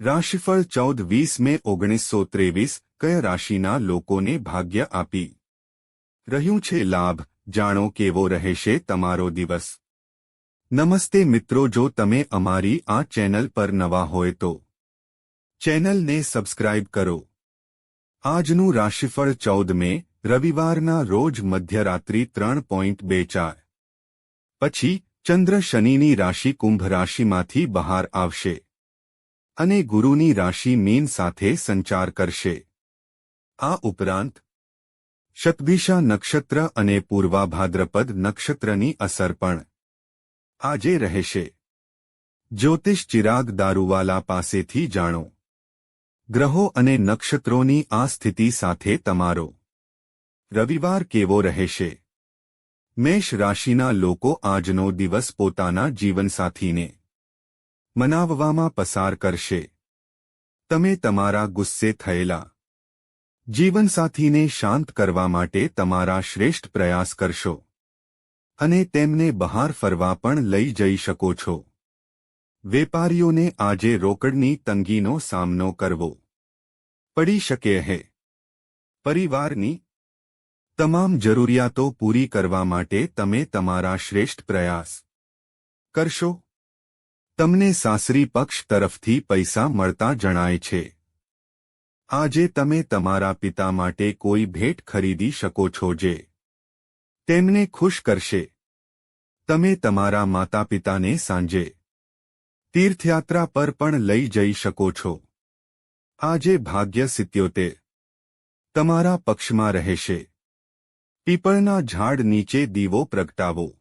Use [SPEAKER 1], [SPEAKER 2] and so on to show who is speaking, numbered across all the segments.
[SPEAKER 1] રાશિફળ ચૌદ વીસ મે ઓગણીસો ત્રેવીસ કયા રાશિના લોકોને ભાગ્ય આપી? રહ્યું છે લાભ, જાણો કેવો રહેશે તમારો દિવસ. નમસ્તે મિત્રો, જો તમે અમારી આ ચેનલ પર નવા હોય તો ચેનલને સબસ્ક્રાઇબ કરો. આજનું રાશિફળ ચૌદ મે, રવિવારના રોજ મધ્યરાત્રિ ત્રણ પોઈન્ટ બે ચાર. પછી ચંદ્ર શનિની રાશિ કુંભ રાશિમાંથી બહાર આવશે. અને ગુરુની રાશિ મીન સાથે સંચાર કરશે. આ ઉપરાંત શતભિષા નક્ષત્ર અને પૂર્વા ભાદ્રપદ નક્ષત્રની અસર પણ આજે રહેશે. જ્યોતિષ ચિરાગ દારૂવાલા પાસેથી જાણો. ગ્રહો અને નક્ષત્રોની આ સ્થિતિ સાથે તમારો રવિવાર કેવો રહેશે? મેષ રાશિના લોકો આજનો દિવસ પોતાના જીવનસાથીને મનાવવામાં પસાર કરશે. તમે તમારા ગુસ્સે થયેલા. જીવનસાથીને શાંત કરવા માટે તમારા શ્રેષ્ઠ પ્રયાસ કરશો. અને તેમને બહાર ફરવા પણ લઈ જઈ શકો છો. વેપારીઓને આજે રોકડની તંગીનો સામનો કરવો. પડી શકે હે. પરિવારની તમામ જરૂરિયાતો પૂરી કરવા માટે તમે તમારા શ્રેષ્ઠ પ્રયાસ કરશો. તમને સાસરી પક્ષ તરફથી પૈસા મળતા જણાય છે. આજે તમે તમારા પિતા માટે કોઈ ભેટ ખરીદી શકો છો જે તેમને ખુશ કરશે. તમે તમારા માતા પિતાને સાંજે તીર્થયાત્રા પર પણ લઈ જઈ શકો છો. આજે ભાગ્ય સિત્યોતેર. તમારા પક્ષમાં રહેશે. પીપળના ઝાડ નીચે દીવો પ્રગટાવો.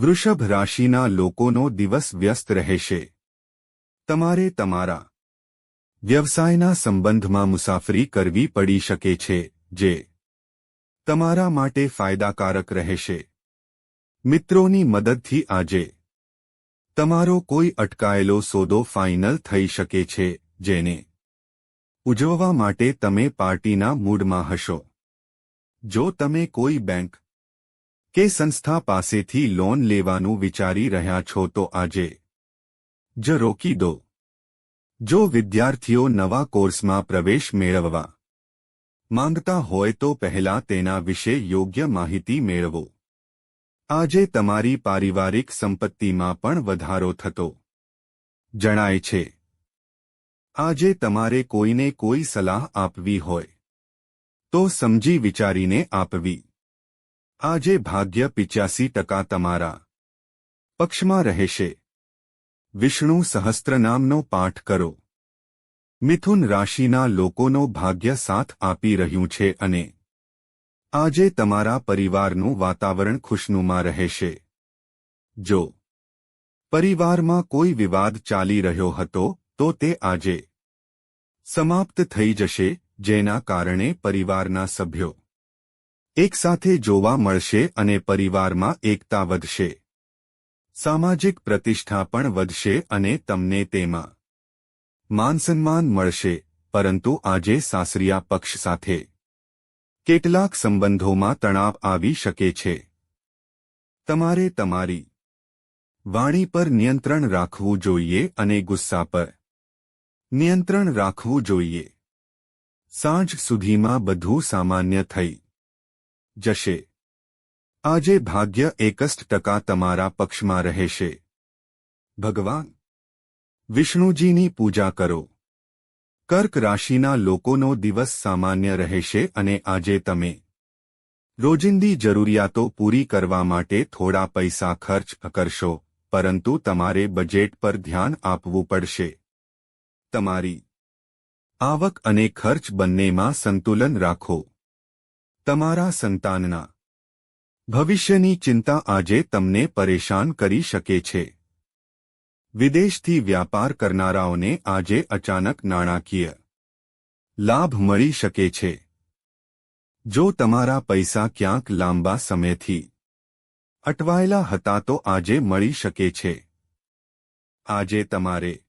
[SPEAKER 1] વૃષભ રાશિના લોકોનો દિવસ વ્યસ્ત રહેશે. તમારે તમારા વ્યવસાયના સંબંધમાં મુસાફરી કરવી પડી શકે છે, જે તમારા માટે ફાયદાકારક રહેશે. મિત્રોની મદદથી આજે તમારો કોઈ અટકાયેલો સોદો ફાઇનલ થઈ શકે છે, જેને ઉજવવા માટે તમે પાર્ટીના મૂડમાં હશો. જો તમે કોઈ બેંક કે સંસ્થા પાસેથી લોન લેવાનું વિચારી રહ્યા છો તો આજે જ રોકી દો. જો વિદ્યાર્થીઓ નવા કોર્સમાં પ્રવેશ મેળવવા માંગતા હોય તો પહેલા તેના વિશે યોગ્ય માહિતી મેળવો. આજે તમારી પારિવારિક સંપત્તિમાં પણ વધારો થતો જણાય છે. આજે તમારે કોઈને કોઈ સલાહ આપવી હોય તો સમજી વિચારીને આપવી. આજે ભાગ્ય પિચ્યાસી ટકા તમારા પક્ષમાં રહેશે. વિષ્ણુ સહસ્ત્રનામનો પાઠ કરો. મિથુન રાશિના લોકોનો ભાગ્ય સાથ આપી રહ્યું છે અને આજે તમારા પરિવારનું વાતાવરણ ખુશનુમા રહેશે. જો પરિવારમાં કોઈ વિવાદ ચાલી રહ્યો હતો, તો તે આજે સમાપ્ત થઈ જશે, જેના કારણે પરિવારના સભ્યો એકસાથે જોવા મળશે અને પરિવારમાં એકતા વધશે. સામાજિક પ્રતિષ્ઠા પણ વધશે અને તમને તેમાં માનસન્માન મળશે, પરંતુ આજે સાસરિયા પક્ષ સાથે કેટલાક સંબંધોમાં તણાવ આવી શકે છે. તમારે તમારી વાણી પર નિયંત્રણ રાખવું જોઈએ અને ગુસ્સા પર નિયંત્રણ રાખવું જોઈએ. સાંજ સુધીમાં બધું સામાન્ય થઈ જશે. આજે ભાગ્ય એકસઠ ટકા તમારા પક્ષમાં રહેશે. ભગવાન, વિષ્ણુજીની પૂજા કરો. કર્ક રાશિના લોકોનો દિવસ સામાન્ય રહેશે અને આજે તમે રોજિંદી જરૂરિયાતો પૂરી કરવા માટે થોડા પૈસા ખર્ચ કરશો, પરંતુ તમારે બજેટ પર ધ્યાન આપવું પડશે. તમારી આવક અને ખર્ચ બંનેમાં સંતુલન રાખો. તમારા સંતાનના. ભવિષ્યની ચિંતા આજે તમને પરેશાન કરી શકે છે. વિદેશથી વ્યાપાર કરનારાઓને આજે અચાનક નાણાકીય લાભ મળી શકે છે. જો તમારા પૈસા ક્યાંક લાંબા સમયથી અટવાયેલા હતા તો આજે મળી શકે છે. આજે તમારે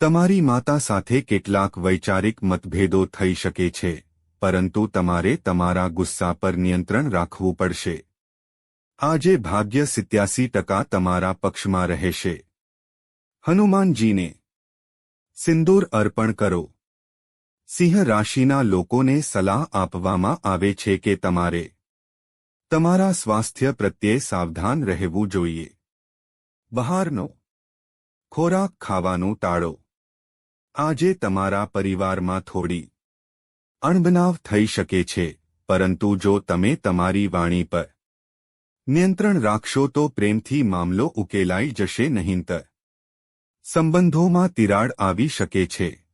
[SPEAKER 1] તમારી માતા સાથે કેટલાક વૈચારિક મતભેદો થઈ શકે છે. પરંતુ તમારે તમારા ગુસ્સા પર નિયંત્રણ રાખવું પડશે. આજે ભાગ્ય સિત્યાસી ટકા તમારા પક્ષમાં રહેશે. હનુમાનજીને સિંદૂર અર્પણ કરો. સિંહ રાશિના લોકોને સલાહ આપવામાં આવે છે કે તમારે તમારા સ્વાસ્થ્ય પ્રત્યે સાવધાન રહેવું જોઈએ. બહારનો ખોરાક ખાવાનું ટાળો. આજે તમારા પરિવારમાં થોડી અણબનાવ થઈ શકે છે, પરંતુ જો તમે તમારી વાણી પર નિયંત્રણ રાખશો તો પ્રેમથી મામલો ઉકેલાઈ જશે નહીંતર. સંબંધોમાં તિરાડ આવી શકે છે.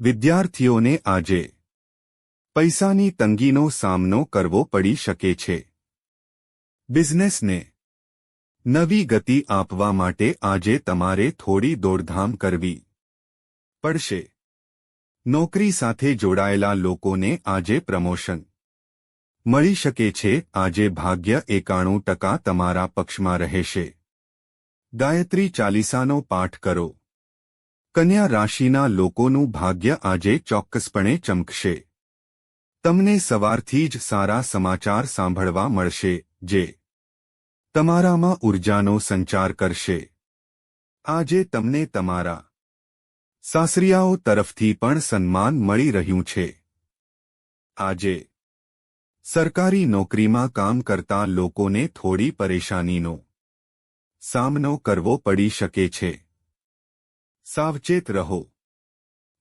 [SPEAKER 1] વિદ્યાર્થીઓને આજે પૈસાની તંગીનો સામનો કરવો પડી શકે છે. બિઝનેસને નવી ગતિ આપવા માટે આજે તમારે થોડી દોડધામ કરવી પડશે. નોકરી સાથે જોડાયેલા લોકોને આજે પ્રમોશન. મળી શકે છે, આજે ભાગ્ય એકાણું ટકા તમારા પક્ષમાં રહેશે. ગાયત્રી ચાલીસાનો પાઠ કરો. કન્યા રાશિના લોકોનું ભાગ્ય આજે ચોક્કસપણે ચમકશે. તમને સવારથી જ સારા સમાચાર સાંભળવા મળશે, જે તમારામાં ઉર્જાનો સંચાર કરશે. આજે તમને તમારા સાસરિયાઓ તરફથી પણ સન્માન મળી રહ્યું છે. આજે, સરકારી નોકરીમાં કામ કરતા લોકોને થોડી પરેશાનીનો સામનો કરવો પડી શકે છે. સાવચેત રહો.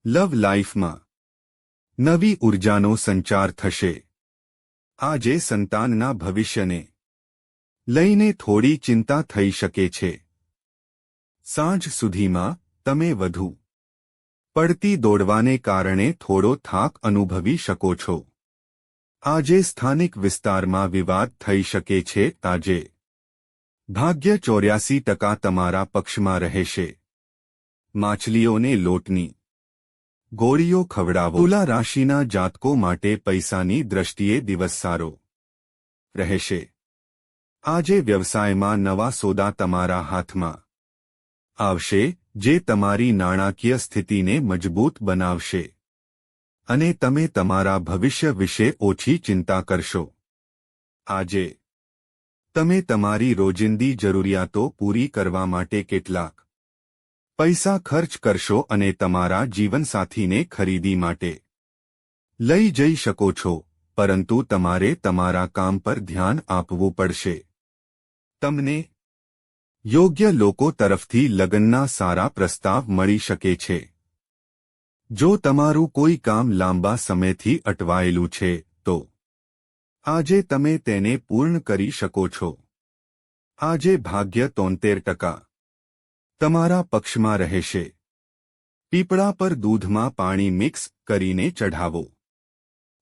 [SPEAKER 1] લવ લાઈફમાં નવી ઉર્જાનો સંચાર થશે. આજે સંતાનના ભવિષ્યને લઈને થોડી ચિંતા થઈ શકે છે. સાંજ સુધીમાં તમે વધુ પડતી દોડવાને કારણે થોડો થાક અનુભવી શકો છો. આજે સ્થાનિક વિસ્તારમાં વિવાદ થઈ શકે છે તાજે. ભાગ્ય ચોર્યાસી ટકા તમારા પક્ષમાં રહેશે. માછલીઓને લોટની ગોળીઓ ખવડાવો. તુલા રાશિના જાતકો માટે પૈસાની દ્રષ્ટિએ દિવસ સારો રહેશે. આજે વ્યવસાયમાં નવા સોદા તમારા હાથમાં આવશે. જે તમારી નાણાકીય સ્થિતિને મજબૂત બનાવશે. અને તમે તમારા ભવિષ્ય વિશે ઓછી ચિંતા કરશો. આજે, તમે તમારી રોજિંદી જરૂરિયાતો પૂરી કરવા માટે કેટલાક પૈસા ખર્ચ કરશો અને તમારા જીવનસાથીને ખરીદી માટે લઈ જઈ શકો છો, પરંતુ તમારે તમારા કામ પર ધ્યાન આપવું પડશે. તમને યોગ્ય લોકો તરફથી લગ્નના સારા પ્રસ્તાવ મળી શકે છે. જો તમારું કોઈ કામ લાંબા સમયથી અટવાયેલું છે, તો આજે તમે તેને પૂર્ણ કરી શકો છો. આજે ભાગ્ય તોંતેર ટકા તમારા પક્ષમાં રહેશે. પીપળા પર દૂધમાં પાણી મિક્સ કરીને ચઢાવો.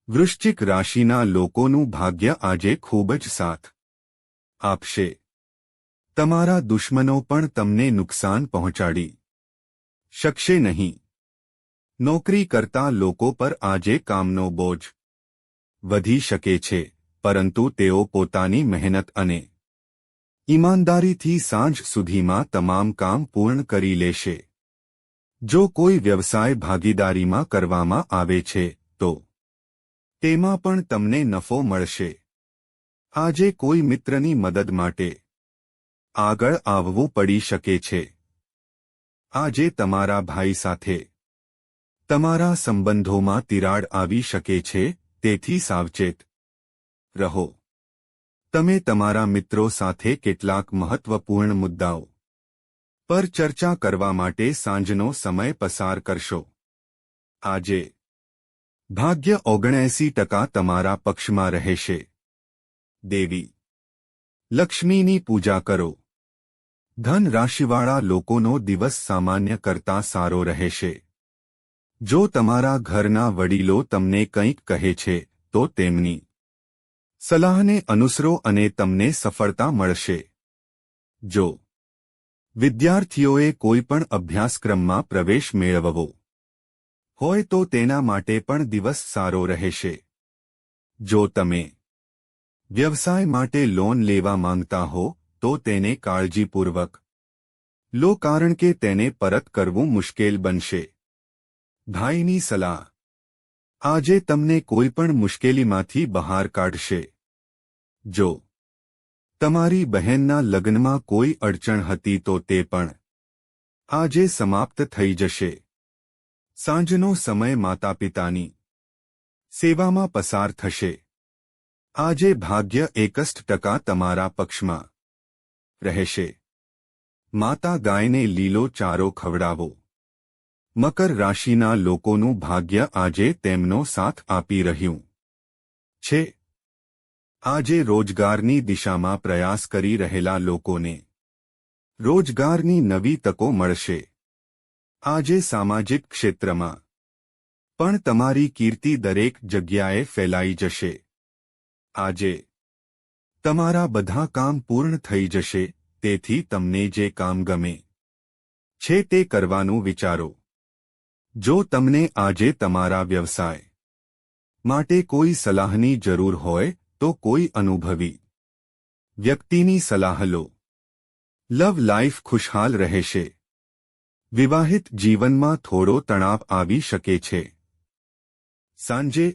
[SPEAKER 1] વૃશ્ચિક રાશિના લોકોનું ભાગ્ય આજે ખૂબ જ સાથ આપશે. તમારા દુશ્મનો પણ તમને નુકસાન પહોંચાડી શકશે નહીં. નોકરી કરતા લોકો પર આજે કામનો બોજ વધી શકે છે, પરંતુ તેઓ પોતાની મહેનત અને ઈમાનદારીથી સાંજ સુધીમાં તમામ કામ પૂર્ણ કરી લેશે. જો કોઈ વ્યવસાય ભાગીદારીમાં કરવામાં આવે છે, તો તેમાં પણ તમને નફો મળશે. આજે કોઈ મિત્રની મદદ માટે આગળ આવવું પડી શકે છે. આજે તમારા ભાઈ સાથે તમારા સંબંધોમાં તિરાડ આવી શકે છે, તેથી સાવચેત રહો. તમે તમારા મિત્રો સાથે કેટલાક મહત્વપૂર્ણ મુદ્દાઓ પર ચર્ચા કરવા માટે સાંજનો સમય પસાર કરશો. આજે ભાગ્ય ઓગણએસી ટકા તમારા પક્ષમાં રહેશે. દેવી, લક્ષ્મીની પૂજા કરો. ધન રાશિવાળા લોકોનો દિવસ સામાન્ય કરતાં સારો રહેશે. જો તમારા ઘરના વડીલો તમને કંઈક કહે છે, તો તેમની સલાહને અનુસરો અને તમને સફળતા મળશે. જો વિદ્યાર્થીઓએ કોઈ પણ અભ્યાસક્રમમાં પ્રવેશ મેળવવો હોય તો તેના માટે પણ દિવસ સારો રહેશે. જો તમે વ્યવસાય માટે લોન લેવા માંગતા હો તો તેને કાળજીપૂર્વક લો કારણ કે તેને પરત કરવું મુશ્કેલ બનશે ભાઈની સલાહ આજે તમને કોઈપણ મુશ્કેલીમાંથી બહાર કાઢશે જો તમારી બહેનના લગ્નમાં કોઈ અડચણ હતી તો તે પણ આજે સમાપ્ત થઈ જશે સાંજનો સમય માતા પિતાની સેવામાં પસાર થશે આજે ભાગ્ય એકસ્ટ ટકા તમારા પક્ષમાં રહેશે. માતા ગાયને લીલો ચારો ખવડાવો. મકર રાશિના લોકોનું ભાગ્ય આજે તેમનો સાથ આપી રહ્યું. છે. આજે રોજગારની દિશામાં પ્રયાસ કરી રહેલા લોકોને રોજગારની નવી તકો મળશે. આજે સામાજિક ક્ષેત્રમાં પણ તમારી કીર્તિ દરેક જગ્યાએ ફેલાઈ જશે. આજે તમારા બધા કામ પૂર્ણ થઈ જશે, તેથી તમને જે કામ ગમે છે તે કરવાનું વિચારો. જો તમને આજે તમારા વ્યવસાય માટે કોઈ સલાહની જરૂર હોય, તો કોઈ અનુભવી વ્યક્તિની સલાહ લો. લવ લાઈફ ખુશહાલ રહેશે. વિવાહિત જીવનમાં થોડો તણાવ આવી શકે છે. સાંજે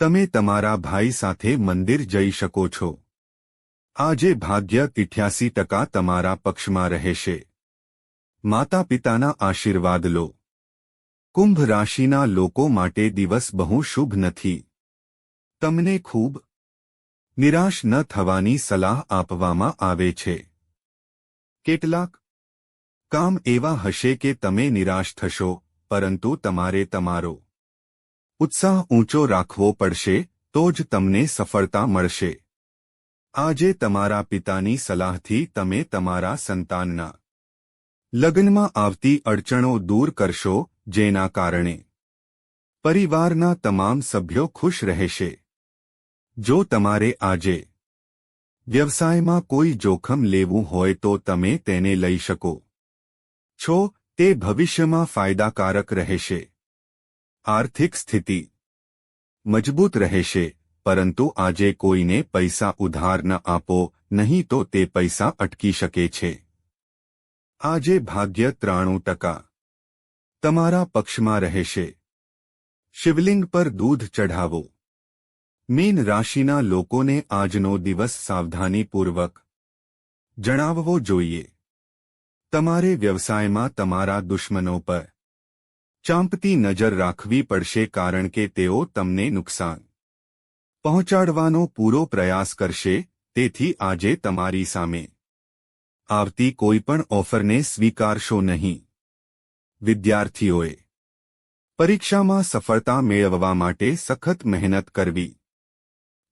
[SPEAKER 1] તમે તમારા ભાઈ સાથે મંદિર જઈ શકો છો. આજે ભાગ્ય ઇઠ્યાસી ટકા તમારા પક્ષમાં રહેશે. માતા પિતાના આશીર્વાદ લો. કુંભ રાશિના લોકો માટે દિવસ બહુ શુભ નથી. તમને ખૂબ નિરાશ ન થવાની સલાહ આપવામાં આવે છે. કેટલાક કામ એવા હશે કે તમે નિરાશ થશો, પરંતુ તમારે તમારો ઉત્સાહ ઊંચો રાખવો પડશે, તો જ તમને સફળતા મળશે. આજે તમારા પિતાની સલાહથી તમે તમારા સંતાનના લગ્નમાં આવતી અડચણો દૂર કરશો, જેના કારણે પરિવારના તમામ સભ્યો ખુશ રહેશે. જો તમારે આજે વ્યવસાયમાં કોઈ જોખમ લેવું હોય તો તમે તેને લઈ શકો છો, તે ભવિષ્યમાં ફાયદાકારક રહેશે. આર્થિક સ્થિતિ મજબૂત રહેશે, પરંતુ આજે કોઈને પૈસા ઉધાર ન આપો, નહીં તો તે પૈસા અટકી શકે છે. આજે ભાગ્ય ત્રાણું ટકા તમારા પક્ષમાં રહેશે. શિવલિંગ પર દૂધ ચઢાવો. મીન રાશિના લોકોને આજનો દિવસ સાવધાનીપૂર્વક જણાવવો જોઈએ. તમારે વ્યવસાયમાં તમારા દુશ્મનો પર ચાંપતી નજર રાખવી પડશે કારણ કે તેઓ તમને નુકસાન પહોંચાડવાનો પૂરો પ્રયાસ કરશે, તેથી આજે તમારી સામે. આવતી કોઈપણ ઓફરને સ્વીકારશો નહીં. વિદ્યાર્થીઓએ, પરીક્ષામાં સફળતા મેળવવા માટે સખત મહેનત કરવી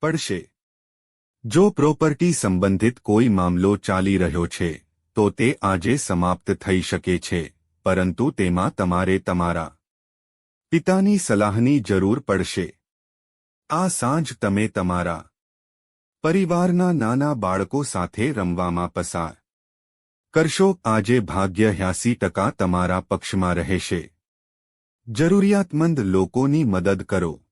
[SPEAKER 1] પડશે. જો પ્રોપર્ટી સંબંધિત કોઈ મામલો ચાલી રહ્યો છે, તો તે આજે સમાપ્ત થઈ શકે છે. પરંતુ તેમાં તમારે તમારા પિતાની સલાહની જરૂર પડશે. આ સાંજ તમે તમારા પરિવારના નાના બાળકો સાથે રમવામાં પસાર કરશો. આજે ભાગ્ય હ્યાસી ટકા તમારા પક્ષમાં રહેશે. જરૂરિયાતમંદ લોકોની મદદ કરો.